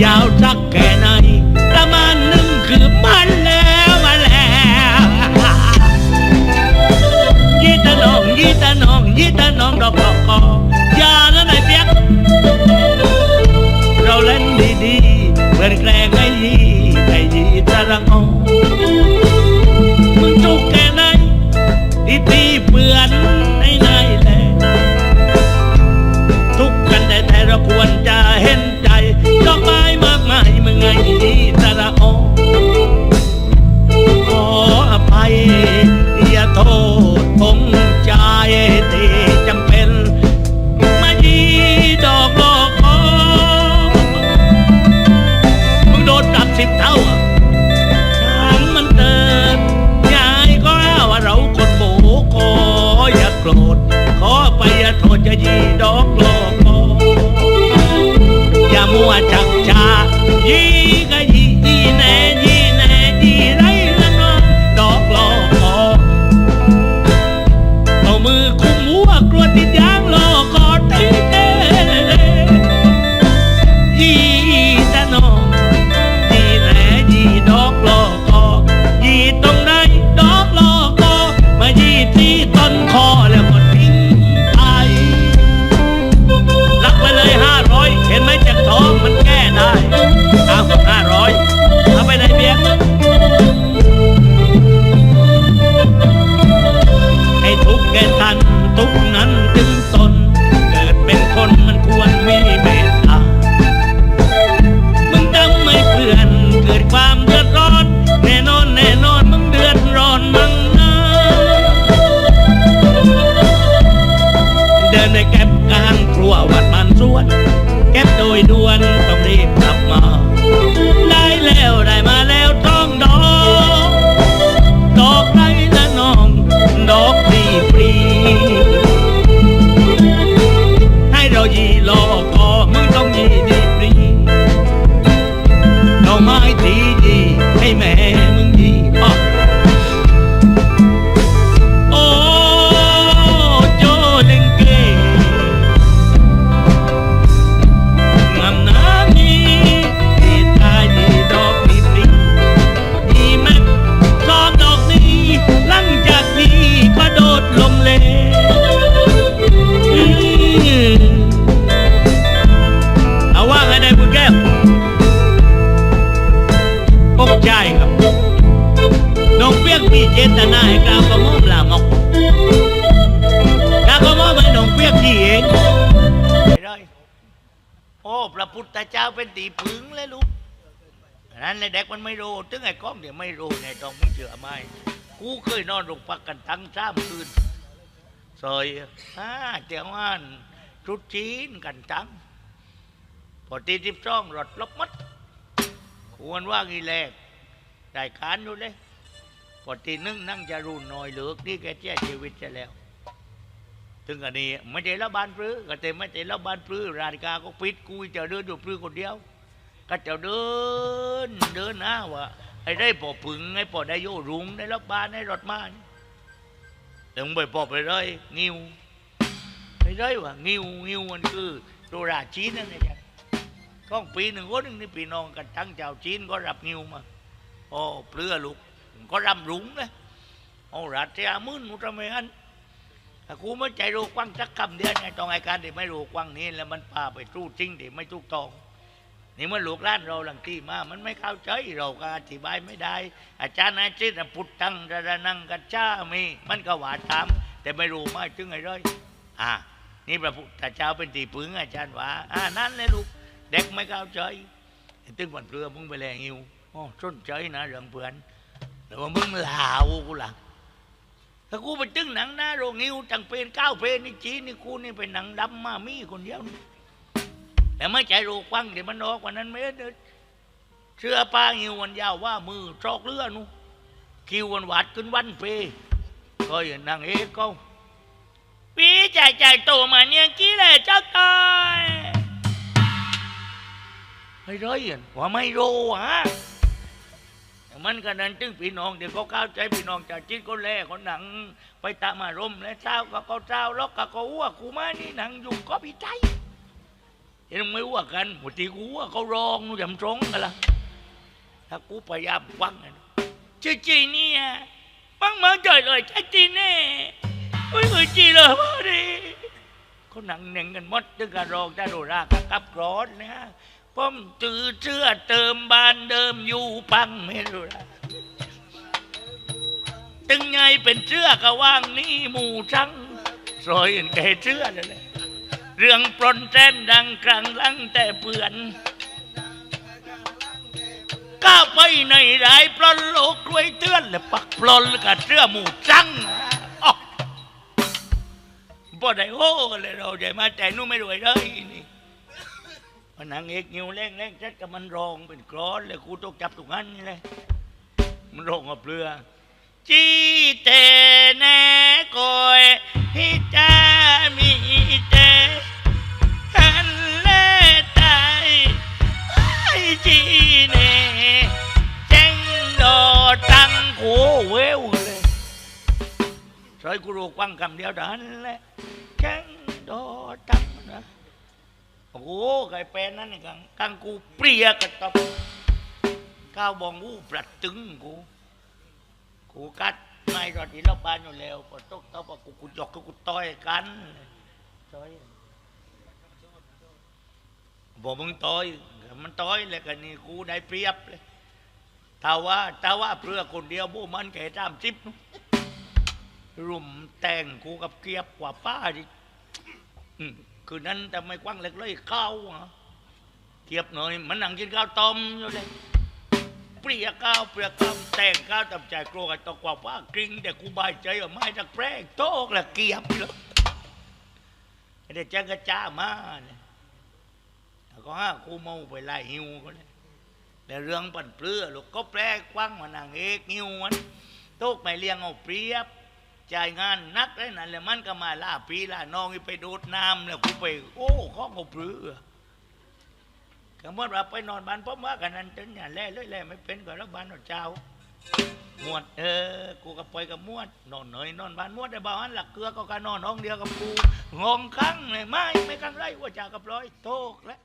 y'all talk. ายกล่าวก็มอมลามกกล่าก็มอมให้น้องเปียกที่เองไปเลยโอ้พระพุทธเจ้าเป็นตีผึงเลยลูกนั้นในเด็กมันไม่รู้ถึงไอ้ก้องเดี๋ยไม่รู้ในตองมึงเชื่อไหมกูเคยนอนโรงพักกันทั้งสามคืนซอยอ่าเจ้าว่านชุดจีนกันจังพอตีสิบสองรถลบมัดควรว่างีแลกได้การอยู่เลย พอตีหนึ่งนั่งจะรุนน่อยเหลือกนี่แกเจ้าชีวิตจะแล้ว ถึงอันนี้ไม่ได้ละบานปลื้อก็แต่ไม่ได้ละบานปลื้อราชกาก็ปิดกูจะเดินอยู่ปลื้อคนเดียว ก็จะเดินเดินนะว่าไอ้ได้พอผึงไอ้พอได้โยรุงได้รับบานได้รถมาถึงไปพอไปเลยงิวไปเลยว่างิวงิวมันคือตัวราชีนั่นเองก้องปีหนึ่งคนหนึ่งนี่พี่น้องกันทั้งชาวจีนก็รับงิวมาโอ้เปลือลูก ก็รำรุงนะโอ้รัฐเจ้ามื่นมุตรเมอันถ้ากูไม่ใจรู้กว้างสักคำเดียวไงตองไอการที่ไม่รู้กว้างนี้แล้วมันพาไปทู้จริงที่ไม่ถูกต้องนี่มันลูกล้านเราหลังที่มา มันไม่เข้าใจเราก็อธิบายไม่ได้ อาจารย์อาจิตพุทธังระนังกัจจามี มันก็ว่าตาม แต่ไม่รู้ไม่ถึงไอ้เลยอ่านี่พระพุทธเจ้าเป็นตีปึงอาจารย์ว่าอ่านั่นเลยลูกเด็กไม่เข้าใจตึงวันเปลือมึงไปแลงิวอ๋อสนใจนะเรื่องเพื่อน แต่ว่ามึงลาวกูล่ะถ้ากูไปตึ้งหนังหน้าโรงงิวจังเป็นเก้าเป็นนี่จีนนี่กูนี่เป็นหนังดำมามีคนเดียวนี่แต่ไม่ใจรูกว้างเดี๋ยวมันออกกว่านั้นไม่ได้เชื่อป้างิววันยาวว่ามือจอกเรือนูคิววันหวัดขึ้นวันเปก็อย่างนางเอกก็ปีใจใจโตมาเนี่ยกี้เลยเจ้าตายไม่ร้อยอะว่าไม่รู้ฮะ มันก็นั้นจึงพี่น้องเดี๋ยวเขาเข้าใจพี่น้องจากจิตก็แล่คนหนัง ไปตามอารมณ์และเจ้าก็เขาเจ้าล็อกก็เขาอ้วกกูมานี่หนังอยู่ก็พี่ใจเห็นไม่อ้วกกันหมดที่กูอ้วกเขารองนู่นจำตรงกันละถ้ากูพยายามฟังนจจีเนี่ยฟังมาเจอเลยจีจีแน่ไม่เคยจีเลยพอดีเขาหนังเน่งกันหมดถึงการร้องจะโดรากับกรอนนะ ผมจือเชื่อเติมบ้านเดิมอยู่ปังไม่รู้ละตึงไงเป็นเชื่อกะว่างนี่หมู่จังซอยอื่นแกเชื่อเลยเรื่องปลนแจ้นดังกลางลังแต่เปื่อนก้าไปในรายปลนโลกกล้วยเตือนและปักปลนกับเชื่อหมู่จังบ่ได้โอ้กันเลยเราใจมาแต่นู่ไม่รวยเลย นี่พนางเอกนิ้วแรงแรงชัดกับมันรองเป็นกรอนเลยกูต้องจับตรงนั้นเลยมันรองกับเรือจีเตแนกอยฮิจามีเตฮันเลตายไอจีเน่เจงโดตังโขเววเลยใส่กูรู้กว้างคำเดียวเท่านั้นแหละเจงโดตัง โอ้โหไก่เป็นนั่นกังกังกูเปรียกระตบก้าวบองกูปรัดตึงกู กูกัดไม่รอดที่เราบานอยู่แล้วพอตกตบกูกูจอกกูต่อยกันต่อยบอกมึงต่อยมันต่อยเลยกันนี่กูได้เปรียบเลยถ้าว่าถ้าว่าเพื่อคนเดียวพวกมันแค่ตามสิบรุมแต่งกูกับเกียบกว่าป้าดิ คืนนั้นแต่ไม่กว้างเล็กเลยข้าวอเทียบหน่อย มันนั่งกินข้าวต้มอยู่เลยเปรียข้าวเปรียข้าวแต่งข้าวตับใจกลัวกันตกกว่าว่ากริ้งแต่กูบายใจว่าไม่จักแปรกโตกละเกียบเลยไอ้เด็กจ้างกระจ้ามาเนี่ยแล้วก็ห้ากูเมาไปไล่หิวก็เลยแต่เรื่องปั่นเปลือลูกก็แปรกว้างมานางเอกหิวมันโตกไม่เลี้ยงเอาเปรียบ จ่ายงานนักได้นั่นแหละมันก็มาล่าปีล่าน้องไปโดดน้ำแล้วกูไป โอ้ข้องกูปลือก็เมื่อเราไปนอนบ้านพ่อว่ากันนั้นจนอย่าแล่เลยแล่ไม่เป็นก็แล้วบ้านเราเจ้ามวดเออ กูก็ไปกับมวด นอนหน่อยนอนบ้านมวดได้บ้านหลักเกลือก็การนอนห้องเดียวกับกูงงครั้งเลยไม่ไม่ครั้งไรว่าจากกับร้อยโตกแล้ว